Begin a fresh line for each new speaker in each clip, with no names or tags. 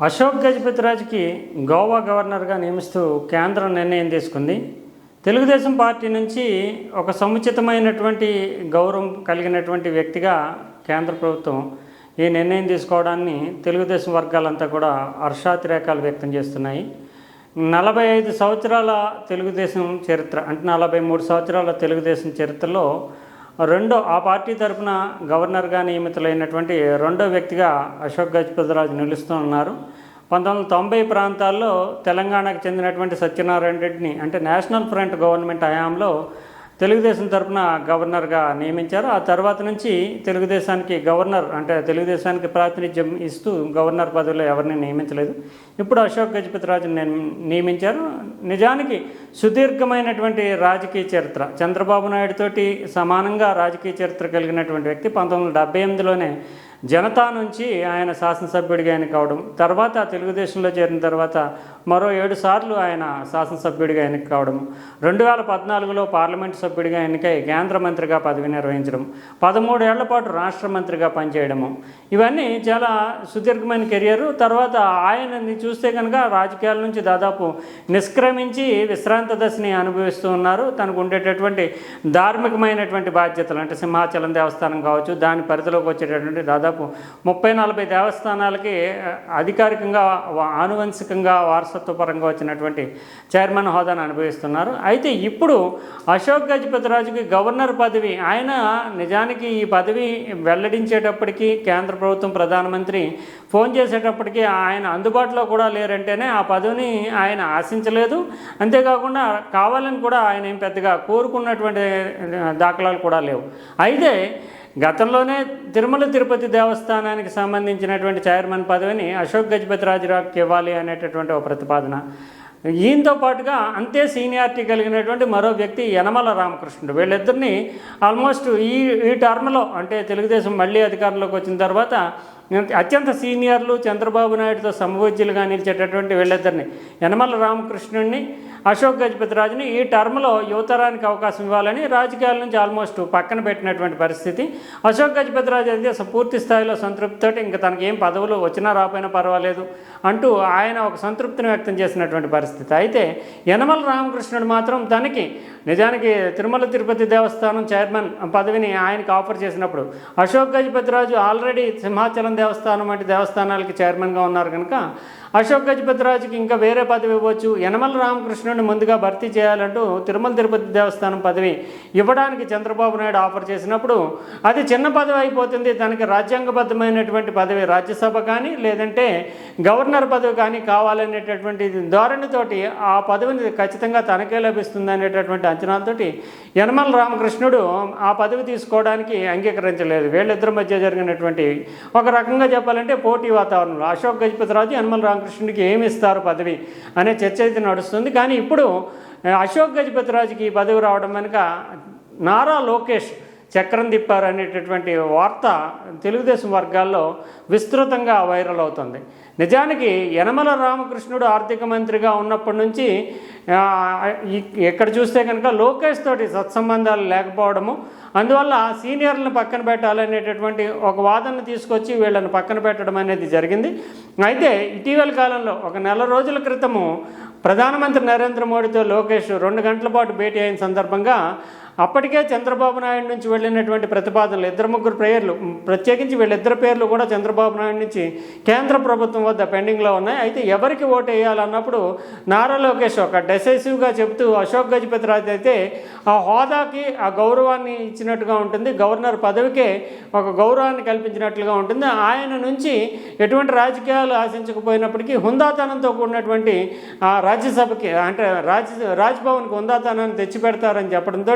అశోక్ గజపతిరాజుకి గోవా గవర్నర్గా నియమిస్తూ కేంద్రం నిర్ణయం తీసుకుంది. తెలుగుదేశం పార్టీ నుంచి ఒక సముచితమైనటువంటి గౌరవం కలిగినటువంటి వ్యక్తిగా కేంద్ర ప్రభుత్వం ఈ నిర్ణయం తీసుకోవడాన్ని తెలుగుదేశం వర్గాలంతా కూడా హర్షాతిరేకాలు వ్యక్తం చేస్తున్నాయి. నలభై ఐదు సంవత్సరాల తెలుగుదేశం చరిత్ర అంటే నలభై మూడు సంవత్సరాల తెలుగుదేశం చరిత్రలో రెండో ఆ పార్టీ తరపున గవర్నర్గా నియమితులైనటువంటి రెండో వ్యక్తిగా అశోక్ గజపతిరాజు నిలుస్తూ ఉన్నారు. పంతొమ్మిది వందల తొంభై ప్రాంతాల్లో తెలంగాణకు చెందినటువంటి సత్యనారాయణ రెడ్డిని అంటే నేషనల్ ఫ్రంట్ గవర్నమెంట్ హయాంలో తెలుగుదేశం తరపున గవర్నర్గా నియమించారు. ఆ తర్వాత నుంచి తెలుగుదేశానికి గవర్నర్ అంటే తెలుగుదేశానికి ప్రాతినిధ్యం ఇస్తూ గవర్నర్ పదవిలో ఎవరిని నియమించలేదు. ఇప్పుడు అశోక్ గజపతిరాజుని నియమ- నియమించారు. నిజానికి సుదీర్ఘమైనటువంటి రాజకీయ చరిత్ర చంద్రబాబు నాయుడు తోటి సమానంగా రాజకీయ చరిత్ర కలిగినటువంటి వ్యక్తి పంతొమ్మిది వందల డెబ్బై ఎనిమిదిలోనే జనతా నుంచి ఆయన శాసనసభ్యుడిగా కావడం తర్వాత తెలుగుదేశంలో చేరిన తర్వాత మరో ఏడు సార్లు ఆయన శాసనసభ్యుడిగా ఎన్నిక కావడం రెండు వేల పద్నాలుగులో పార్లమెంటు సభ్యుడిగా ఎన్నికై కేంద్ర మంత్రిగా పదవి నిర్వహించడం పదమూడేళ్ళ పాటు రాష్ట్ర మంత్రిగా పనిచేయడము. ఇవన్నీ చాలా సుదీర్ఘమైన కెరియర్. తర్వాత ఆయనని చూస్తే కనుక రాజకీయాల నుంచి దాదాపు నిష్క్రమించి విశ్రాంత దశని అనుభవిస్తూ ఉన్నారు. తనకు ఉండేటటువంటి ధార్మికమైనటువంటి బాధ్యతలు అంటే సింహాచలం దేవస్థానం కావచ్చు దాని పరిధిలోకి వచ్చేటటువంటి దాదాపు ముప్పై నలభై దేవస్థానాలకి అధికారికంగా ఆనువంశికంగా వారసత్వపరంగా వచ్చినటువంటి చైర్మన్ హోదాను అనుభవిస్తున్నారు. అయితే ఇప్పుడు అశోక్ గజపతిరాజుకి గవర్నర్ పదవి ఆయన నిజానికి ఈ పదవి వెల్లడించేటప్పటికీ కేంద్ర ప్రభుత్వం ప్రధానమంత్రి ఫోన్ చేసేటప్పటికీ ఆయన అందుబాటులో కూడా లేరంటేనే ఆ పదవిని ఆయన ఆశించలేదు. అంతేకాకుండా కావాలని కూడా ఆయన ఏం పెద్దగా కోరుకున్నటువంటి దాఖలాలు కూడా లేవు. అయితే గతంలోనే తిరుమల తిరుపతి దేవస్థానానికి సంబంధించినటువంటి చైర్మన్ పదవిని అశోక్ గజపతి రాజురావుకి ఇవ్వాలి అనేటటువంటి ఒక ప్రతిపాదన. ఈయనతో పాటుగా అంతే సీనియారిటీ కలిగినటువంటి మరో వ్యక్తి యనమల రామకృష్ణుడు. వీళ్ళిద్దరిని ఆల్మోస్ట్ ఈ ఈ టర్మ్లో అంటే తెలుగుదేశం మళ్ళీ అధికారంలోకి వచ్చిన తర్వాత అత్యంత సీనియర్లు చంద్రబాబు నాయుడుతో సమవజ్యులుగా నిలిచేటటువంటి వీళ్ళిద్దరిని. యనమల రామకృష్ణుడిని అశోక్ గజపతిరాజుని ఈ టర్మ్లో యువతరానికి అవకాశం ఇవ్వాలని రాజకీయాల నుంచి ఆల్మోస్ట్ పక్కన పెట్టినటువంటి పరిస్థితి. అశోక్ గజపతిరాజు అయితే పూర్తి స్థాయిలో సంతృప్తితోటి ఇంకా తనకి ఏం పదవులు వచ్చినా రాపోయినా పర్వాలేదు అంటూ ఆయన ఒక సంతృప్తిని వ్యక్తం చేసినటువంటి పరిస్థితి. అయితే యనమల రామకృష్ణుడు మాత్రం తనకి నిజానికి తిరుమల తిరుపతి దేవస్థానం చైర్మన్ పదవిని ఆయనకి ఆఫర్ చేసినప్పుడు అశోక్ గజపతిరాజు ఆల్రెడీ సింహాచలం దేవస్థానం వంటి దేవస్థానాలకి చైర్మన్గా ఉన్నారు కనుక అశోక్ గజపతిరాజుకి ఇంకా వేరే పదవి ఇవ్వచ్చు. యనమల రామకృష్ణుడిని ముందుగా భర్తీ చేయాలంటూ తిరుమల తిరుపతి దేవస్థానం పదవి ఇవ్వడానికి చంద్రబాబు నాయుడు ఆఫర్ చేసినప్పుడు అది చిన్న పదవి అయిపోతుంది. తనకి రాజ్యాంగబద్ధమైనటువంటి పదవి రాజ్యసభ కానీ లేదంటే గవర్నర్ పదవి కానీ కావాలనేటటువంటి ధోరణితోటి ఆ పదవిని ఖచ్చితంగా తనకే లభిస్తుంది అనేటటువంటి అంచనాలతోటి యనమల రామకృష్ణుడు ఆ పదవి తీసుకోవడానికి అంగీకరించలేదు. వీళ్ళిద్దరి మధ్య జరిగినటువంటి ఒక రకంగా చెప్పాలంటే పోటీ వాతావరణంలో అశోక్ గజపతిరాజు యనమల రామకృష్ణుడికి ఏమి ఇస్తారు పదవి అనే చర్చ అయితే నడుస్తుంది. కానీ ఇప్పుడు అశోక్ గజపతిరాజుకి ఈ పదవి రావడం వెనుక నారా లోకేష్ చక్రం తిప్పారు అనేటటువంటి వార్త తెలుగుదేశం వర్గాల్లో విస్తృతంగా వైరల్ అవుతుంది. నిజానికి యనమల రామకృష్ణుడు ఆర్థిక మంత్రిగా ఉన్నప్పటి నుంచి ఇక్కడ ఎక్కడ చూస్తే కనుక లోకేష్ తోటి సత్సంబంధాలు లేకపోవడము అందువల్ల సీనియర్లను పక్కన పెట్టాలనేటటువంటి ఒక వాదన తీసుకొచ్చి వీళ్ళని పక్కన పెట్టడం అనేది జరిగింది. అయితే ఇటీవల కాలంలో ఒక నెల రోజుల క్రితము ప్రధానమంత్రి నరేంద్ర మోడీతో లోకేష్ రెండు గంటల పాటు భేటీ అయిన సందర్భంగా అప్పటికే చంద్రబాబు నాయుడు నుంచి వెళ్ళినటువంటి ప్రతిపాదనలు ఇద్దరు ముగ్గురు పేర్లు ప్రత్యేకించి వీళ్ళిద్దరు పేర్లు కూడా చంద్రబాబు నాయుడు నుంచి కేంద్ర ప్రభుత్వం వద్ద పెండింగ్లో ఉన్నాయి. అయితే ఎవరికి ఓటు వేయాలన్నప్పుడు నారా లోకేష్ ఒక డెసైసివ్గా చెబుతూ అశోక్ గజపతిరాజు అయితే ఆ హోదాకి ఆ గౌరవాన్ని ఇచ్చినట్టుగా ఉంటుంది. గవర్నర్ పదవికే ఒక గౌరవాన్ని కల్పించినట్లుగా ఉంటుంది. ఆయన నుంచి ఎటువంటి రాజకీయాలు ఆశించకపోయినప్పటికీ హుందాతనంతో కూడినటువంటి ఆ రాజ్యసభకి అంటే రాజ్ రాజ్భవన్కి హుందాతనాన్ని తెచ్చిపెడతారని చెప్పడంతో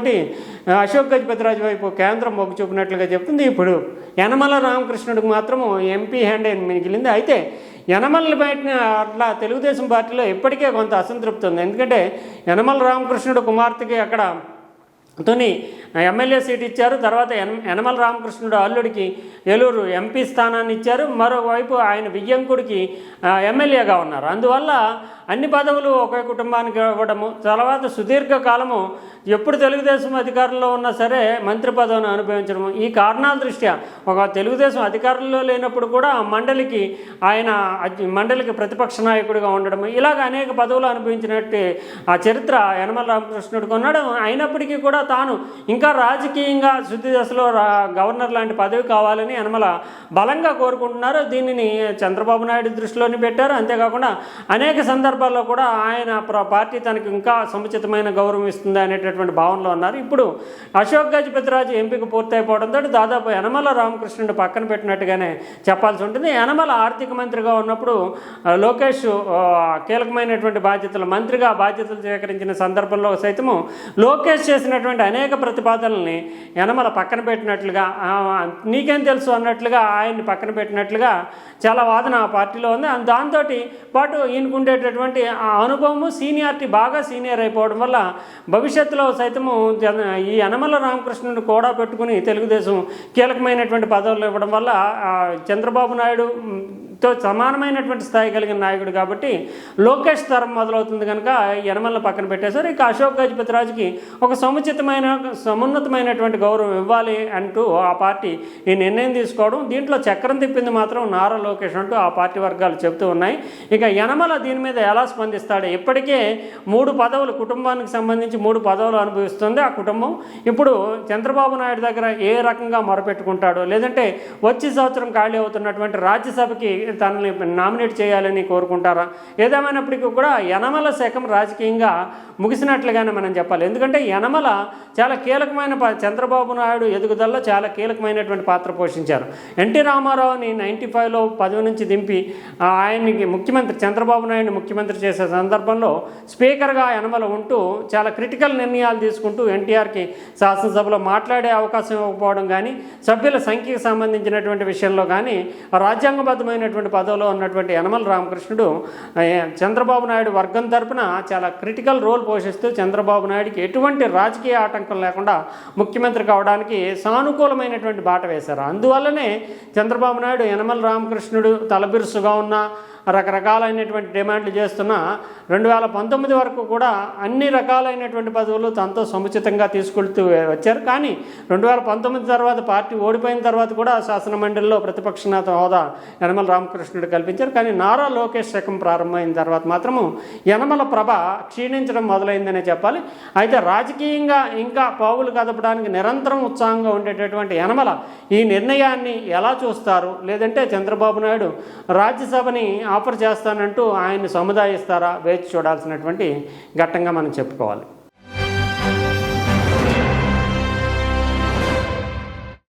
అశోక్ గజపతిరాజు వైపు కేంద్రం మొగ్గు చూపినట్లుగా చెప్తుంది. ఇప్పుడు యనమల రామకృష్ణుడికి మాత్రం ఎంపీ హ్యాండ్ మిగిలింది. అయితే యనమల బయట అట్లా తెలుగుదేశం పార్టీలో ఇప్పటికే కొంత అసంతృప్తి ఉంది. ఎందుకంటే యనమల రామకృష్ణుడు కుమార్తెకి అక్కడ తోని ఎమ్మెల్యే సీట్ ఇచ్చారు. తర్వాత ఎన్ యనమల రామకృష్ణుడు అల్లుడికి ఏలూరు ఎంపీ స్థానాన్ని ఇచ్చారు. మరోవైపు ఆయన బియ్యంకుడికి ఎమ్మెల్యేగా ఉన్నారు. అందువల్ల అన్ని పదవులు ఒకే కుటుంబానికి ఇవ్వడము. తర్వాత సుదీర్ఘ కాలము ఎప్పుడు తెలుగుదేశం అధికారంలో ఉన్నా సరే మంత్రి పదవిని అనుభవించడము. ఈ కారణాల దృష్ట్యా ఒక తెలుగుదేశం అధికారంలో లేనప్పుడు కూడా ఆ మండలికి ఆయన మండలికి ప్రతిపక్ష నాయకుడిగా ఉండడం ఇలాగ అనేక పదవులు అనుభవించినట్టు ఆ చరిత్ర యనమల రామకృష్ణుడికి ఉన్నాడు అయినప్పటికీ కూడా తాను ఇంకా రాజకీయంగా శుద్ధి దశలో రా గవర్నర్ లాంటి పదవి కావాలని యనమల బలంగా కోరుకుంటున్నారు. దీనిని చంద్రబాబు నాయుడు దృష్టిలోని పెట్టారు. అంతేకాకుండా అనేక సందర్భాల్లో కూడా ఆయన ప్ర- పార్టీ తనకు ఇంకా సముచితమైన గౌరవం ఇస్తుంది అనేటటువంటి భావనలో ఉన్నారు. ఇప్పుడు అశోక్ గజపతిరాజు ఎంపిక పూర్తయిపోవడంతో దాదాపు యనమల రామకృష్ణుడు పక్కన పెట్టినట్టుగానే చెప్పాల్సి ఉంటుంది. యనమల ఆర్థిక మంత్రిగా ఉన్నప్పుడు లోకేష్ కీలకమైనటువంటి బాధ్యతలు మంత్రిగా బాధ్యతలు స్వీకరించిన సందర్భంలో సైతము లోకేష్ చేసినటువంటి అనేక ప్రతిపాదనల్ని యనమల పక్కన పెట్టినట్లుగా నీకేం తెలుసు అన్నట్లుగా ఆయన్ని పక్కన పెట్టినట్లుగా చాలా వాదన ఆ పార్టీలో ఉంది. దాంతో పాటు ఈయనకుండేటటువంటి ఉండేటటువంటి ఆ అనుభవము సీనియారిటీ బాగా సీనియర్ అయిపోవడం వల్ల భవిష్యత్తులో సైతము ఈ యనమల రామకృష్ణుని కూడా పెట్టుకుని తెలుగుదేశం కీలకమైనటువంటి పదవులు ఇవ్వడం వల్ల చంద్రబాబు నాయుడు తో సమానమైనటువంటి స్థాయి కలిగిన నాయకుడు కాబట్టి లోకేష్ తరం మొదలవుతుంది కనుక యనమలను పక్కన పెట్టేశారు. ఇక అశోక్ గజపతిరాజుకి ఒక సముచితమైన సమున్నతమైనటువంటి గౌరవం ఇవ్వాలి అంటూ ఆ పార్టీ ఈ నిర్ణయం తీసుకోవడం. దీంట్లో చక్రం తిప్పింది మాత్రం నారా లోకేష్ అంటూ ఆ పార్టీ వర్గాలు చెబుతూ ఉన్నాయి. ఇక యనమల దీని మీద ఎలా స్పందిస్తాడు. ఇప్పటికే మూడు పదవులు కుటుంబానికి సంబంధించి మూడు పదవులు అనుభవిస్తుంది ఆ కుటుంబం. ఇప్పుడు చంద్రబాబు నాయుడు దగ్గర ఏ రకంగా మొరపెట్టుకుంటాడో లేదంటే వచ్చే సంవత్సరం ఖాళీ అవుతున్నటువంటి రాజ్యసభకి తనని నామినేట్ చేయాలని కోరుకుంటారా? ఏదేమైనప్పటికీ కూడా యనమల శకం రాజకీయంగా ముగిసినట్లుగానే మనం చెప్పాలి. ఎందుకంటే యనమల చాలా కీలకమైన చంద్రబాబు నాయుడు ఎదుగుదలలో చాలా కీలకమైనటువంటి పాత్ర పోషించారు. ఎన్టీ రామారావుని నైంటీ ఫైవ్లో పదవి నుంచి దింపి ఆయనకి ఆయన్ని ముఖ్యమంత్రి చంద్రబాబు నాయుడు ముఖ్యమంత్రి చేసే సందర్భంలో స్పీకర్గా యనమల ఉంటూ చాలా క్రిటికల్ నిర్ణయాలు తీసుకుంటూ ఎన్టీఆర్కి శాసనసభలో మాట్లాడే అవకాశం ఇవ్వకపోవడం కానీ సభ్యుల సంఖ్యకు సంబంధించినటువంటి విషయంలో కానీ రాజ్యాంగబద్ధమైనటువంటి పదవిలో ఉన్నటువంటి యనమల రామకృష్ణుడు చంద్రబాబు నాయుడు వర్గం తరపున చాలా క్రిటికల్ రోల్ పోషిస్తూ చంద్రబాబు నాయుడికి ఎటువంటి రాజకీయ ఆటంకం లేకుండా ముఖ్యమంత్రి కావడానికి సానుకూలమైనటువంటి బాట వేశారు. అందువల్లనే చంద్రబాబు నాయుడు యనమల రామకృష్ణుడు తలబిరుసుగా ఉన్న రకరకాలైనటువంటి డిమాండ్లు చేస్తున్న రెండు వేల పంతొమ్మిది వరకు కూడా అన్ని రకాలైనటువంటి పదవులు తనతో సముచితంగా తీసుకెళ్తూ వచ్చారు. కానీ రెండు వేల పంతొమ్మిది తర్వాత పార్టీ ఓడిపోయిన తర్వాత కూడా శాసన మండలిలో ప్రతిపక్ష నేత హోదా యనమల రామకృష్ణుడు కల్పించారు. కానీ నారా లోకేష్ శకం ప్రారంభమైన తర్వాత మాత్రము యనమల ప్రభ క్షీణించడం మొదలైందనే చెప్పాలి. అయితే రాజకీయంగా ఇంకా పావులు కదపడానికి నిరంతరం ఉత్సాహంగా ఉండేటటువంటి యనమల ఈ నిర్ణయాన్ని ఎలా చూస్తారు? లేదంటే చంద్రబాబు నాయుడు రాజ్యసభని ఆఫర్ చేస్తానంటూ ఆయన్ని సముదాయిస్తారా వేచి చూడాల్సినటువంటి ఘట్టంగా మనం చెప్పుకోవాలి.